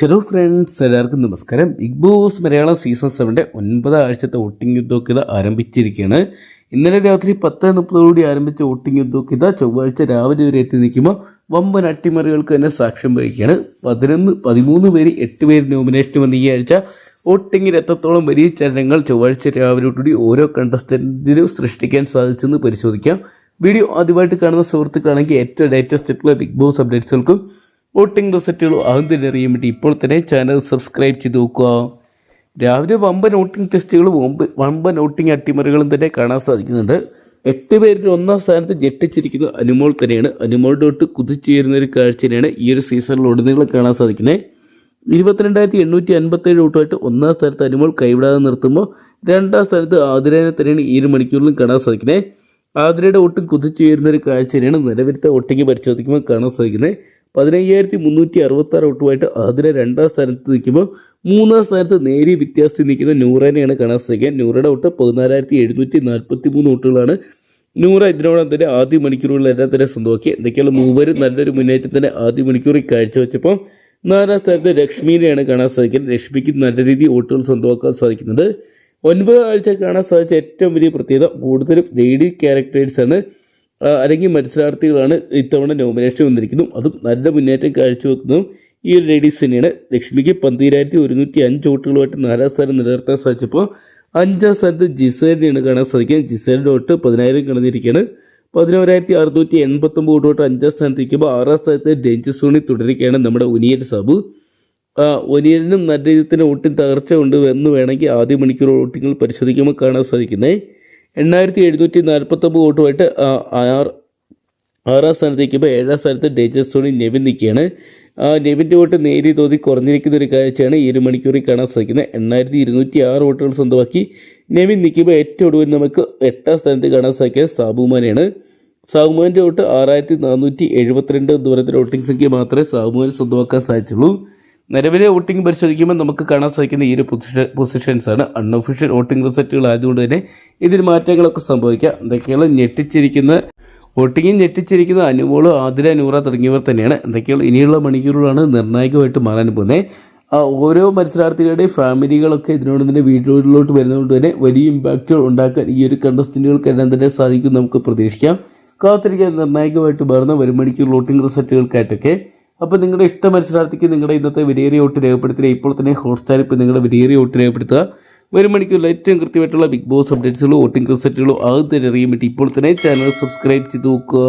Hello friends എല്ലാവർക്കും നമസ്കാരം. Big boss Malayalam season സെവന്റെ ഒൻപത് ആഴ്ചത്തെ വോട്ടിംഗ് യുദ്ധമൊക്കെ ഇത് ആരംഭിച്ചിരിക്കുകയാണ്. ഇന്നലെ രാത്രി പത്ത് മുപ്പതോടുകൂടി ആരംഭിച്ച വോട്ടിംഗ് യുദ്ധമൊക്കെ ഇതാ ചൊവ്വാഴ്ച രാവിലെ വരെ എത്തി നിൽക്കുമ്പോൾ വമ്പൻ അട്ടിമറികൾക്ക് തന്നെ സാക്ഷ്യം വഹിക്കുകയാണ്. പതിനൊന്ന് പതിമൂന്ന് പേര് എട്ട് പേര് നോമിനേഷൻ വന്ന ഈ ആഴ്ച വോട്ടിങ്ങിൽ എത്രത്തോളം വലിയ ചലനങ്ങൾ ചൊവ്വാഴ്ച രാവിലെയോടുകൂടി ഓരോ കണ്ടസ്റ്റന്റിനും സൃഷ്ടിക്കാൻ സാധിച്ചെന്ന് പരിശോധിക്കാം. വീഡിയോ ആദ്യമായിട്ട് കാണുന്ന സുഹൃത്തുക്കളാണെങ്കിൽ ഏറ്റവും ലേറ്റസ്റ്റ് ബിഗ് ബോസ് അപ്ഡേറ്റ്സുകൾക്കും വോട്ടിംഗ് റിസൾട്ടുകളും ആദ്യം തന്നെ അറിയാൻ വേണ്ടി ഇപ്പോൾ തന്നെ ചാനൽ സബ്സ്ക്രൈബ് ചെയ്ത് നോക്കുക. രാവിലെ വമ്പൻ വോട്ടിംഗ് ടെസ്റ്റുകളും വമ്പ് വമ്പൻ വോട്ടിംഗ് അട്ടിമറികളും തന്നെ കാണാൻ സാധിക്കുന്നുണ്ട്. എട്ട് പേരിൽ ഒന്നാം സ്ഥാനത്ത് ഞെട്ടിച്ചിരിക്കുന്നത് അനുമോൾ തന്നെയാണ്. അനുമോളുടെ തൊട്ട് കുതിച്ചുയരുന്ന ഒരു കാഴ്ചയാണ് ഈ ഒരു സീസണിൽ ഉടനീളം കാണാൻ സാധിക്കുന്നത്. ഇരുപത്തിരണ്ടായിരത്തി എണ്ണൂറ്റി അൻപത്തേഴ് വോട്ടുമായിട്ട് ഒന്നാം സ്ഥാനത്ത് അനുമോൾ കൈവിടാതെ നിർത്തുമ്പോൾ രണ്ടാം സ്ഥാനത്ത് ആതിരേനെ തന്നെയാണ് ഈ ഒരു മണിക്കൂറിലും കാണാൻ സാധിക്കുന്നത്. ആതിരയുടെ വോട്ടും കുതിച്ചുയരുന്ന ഒരു കാഴ്ചയാണ് നിലവിലത്തെ വോട്ടിംഗ് പരിശോധിക്കുമ്പോൾ കാണാൻ സാധിക്കുന്നത്. പതിനയ്യായിരത്തി മുന്നൂറ്റി അറുപത്തി ആറ് വോട്ടുമായിട്ട് ആതിര രണ്ടാം സ്ഥാനത്ത് നിൽക്കുമ്പോൾ മൂന്നാം സ്ഥാനത്ത് നേരിയ വ്യത്യാസത്തിൽ നിൽക്കുന്ന നൂറേനെയാണ് കാണാൻ സാധിക്കുക. നൂറയുടെ വോട്ട് പതിനാലായിരത്തി എഴുന്നൂറ്റി നാൽപ്പത്തി മൂന്ന് വോട്ടുകളാണ്. നൂറ് ഇതിനോടൊപ്പം തന്നെ ആദ്യ മണിക്കൂറുകളിൽ എല്ലാം തന്നെ സ്വന്തമാക്കി. എന്തൊക്കെയാണ് മൂവരും നല്ലൊരു മുന്നേറ്റം തന്നെ ആദ്യ മണിക്കൂറിൽ കാഴ്ചവെച്ചപ്പോൾ നാലാം സ്ഥാനത്ത് ലക്ഷ്മിനെയാണ് കാണാൻ സാധിക്കുന്നത് ലക്ഷ്മിക്ക് നല്ല രീതിയിൽ വോട്ടുകൾ സ്വന്തമാക്കാൻ സാധിക്കുന്നുണ്ട്. ഒൻപത് ആഴ്ച കാണാൻ സാധിച്ച ഏറ്റവും വലിയ പ്രത്യേകത കൂടുതലും ലേഡി ക്യാരക്ടേഴ്സാണ്. അല്ലെങ്കിൽ മത്സരാർത്ഥികളാണ് ഇത്തവണ നോമിനേഷൻ വന്നിരിക്കുന്നു അതും നല്ല മുന്നേറ്റം കാഴ്ചവെക്കുന്നതും ഈ ഒരു ലേഡീസ് തന്നെയാണ്. ലക്ഷ്മിക്ക് പന്തിരായിരത്തി ഒരുന്നൂറ്റി അഞ്ച് വോട്ടുകളുമായിട്ട് നാലാം സ്ഥാനം നിലനിർത്താൻ സാധിച്ചപ്പോൾ അഞ്ചാം സ്ഥാനത്ത് ജിസേലിനെയാണ് കാണാൻ സാധിക്കുക ജിസേലിന്റെ വോട്ട് പതിനായിരം കടന്നിരിക്കുകയാണ്. പതിനോരായിരത്തി അറുന്നൂറ്റി എൺപത്തൊമ്പത് വോട്ടോട്ട് അഞ്ചാം സ്ഥാനത്ത് നിൽക്കുമ്പോൾ ആറാം സ്ഥാനത്ത് ഡേഞ്ചർ സോണിൽ തുടരുകയാണ് നമ്മുടെ ഒനിയൻ സാബു. ഒനിയനും നല്ല രീതിയിൽ തന്നെ വോട്ടിൽ തകർച്ച ഉണ്ട് എന്ന് വേണമെങ്കിൽ ആദ്യ മണിക്കൂർ വോട്ടിങ്ങൾ പരിശോധിക്കുമ്പോൾ കാണാൻ സാധിക്കുന്നത് എണ്ണായിരത്തി എഴുന്നൂറ്റി നാൽപ്പത്തൊമ്പത് വോട്ടുമായിട്ട് ആറ് ആറാം സ്ഥാനത്ത് നിൽക്കുമ്പോൾ ഏഴാം സ്ഥാനത്ത് ഡേജസ് സോണി നെവിൻ നിൽക്കുകയാണ്. നെവിന്റെ വോട്ട് നേരിയ തോതിൽ കുറഞ്ഞിരിക്കുന്ന ഒരു കാഴ്ചയാണ് ഈ ഒരു മണിക്കൂറിൽ കാണാൻ സാധിക്കുന്നത്. എണ്ണായിരത്തി ഇരുന്നൂറ്റി ആറ് വോട്ടുകൾ സ്വന്തമാക്കി നെവിൻ നിൽക്കുമ്പോൾ ഏറ്റവും ഒടുവിൽ നമുക്ക് എട്ടാം സ്ഥാനത്ത് കാണാൻ സാധിക്കുക സാബുമാനെയാണ് സാബുമാന്റെ വോട്ട് ആറായിരത്തി നാനൂറ്റി എഴുപത്തിരണ്ട് ദൂരത്തിലെ വോട്ടിംഗ് സംഖ്യ മാത്രമേ സാബുമാൻ സ്വന്തമാക്കാൻ സാധിച്ചുള്ളൂ. നിലവിലെ വോട്ടിംഗ് പരിശോധിക്കുമ്പോൾ നമുക്ക് കാണാൻ സാധിക്കുന്ന ഈ ഒരു പൊസിഷൻ പൊസിഷൻസ് ആണ് അൺഒഫീഷ്യൽ വോട്ടിംഗ് റിസൾട്ടുകൾ ആയതുകൊണ്ട് തന്നെ ഇതിൽ മാറ്റങ്ങളൊക്കെ സംഭവിക്കാം. എന്തൊക്കെയാണ് ഞെട്ടിച്ചിരിക്കുന്ന വോട്ടിങ്ങിൽ ഞെട്ടിച്ചിരിക്കുന്ന അനുമോൾ ആതിര നൂറ തുടങ്ങിയവർ തന്നെയാണ്. എന്തൊക്കെയാണ് ഇനിയുള്ള മണിക്കൂറുകളാണ് നിർണായകമായിട്ട് മാറാൻ പോകുന്നത്. ഓരോ മത്സരാർത്ഥികളുടെയും ഫാമിലികളൊക്കെ ഇതിനോട് തന്നെ വീടുകളിലോട്ട് വരുന്നതുകൊണ്ട് തന്നെ വലിയ ഇമ്പാക്റ്റുകൾ ഉണ്ടാക്കാൻ ഈ ഒരു കണ്ടസ്റ്റന്റുകൾക്കെല്ലാം തന്നെ സാധിക്കും നമുക്ക് പ്രതീക്ഷിക്കാം. കാത്തിരിക്കാൻ നിർണായകമായിട്ട് മാറുന്ന വരും മണിക്കൂർ വോട്ടിംഗ് റിസൾട്ടുകൾക്കായിട്ടൊക്കെ അപ്പോൾ നിങ്ങളുടെ ഇഷ്ട മത്സരാർത്ഥിക്ക് നിങ്ങളുടെ ഇന്നത്തെ വിലയേറിയ വോട്ട് രേഖപ്പെടുത്തുക ഇപ്പോൾ തന്നെ ഹോട്ട്സ്റ്റാർ ഇപ്പോൾ നിങ്ങളുടെ വിലയേറിയ വോട്ട് രേഖപ്പെടുത്തുക. വരും മണിക്കൂറിൽ ഏറ്റവും കൃത്യമായിട്ടുള്ള ബിഗ് ബോസ് അപ്ഡേറ്റ്സുകളും വോട്ടിംഗ് റിസൾട്ടുകളും ആദ്യം തന്നെ അറിയാൻ വേണ്ടി ഇപ്പോൾ തന്നെ ചാനൽ സബ്സ്ക്രൈബ് ചെയ്ത് നോക്കുക.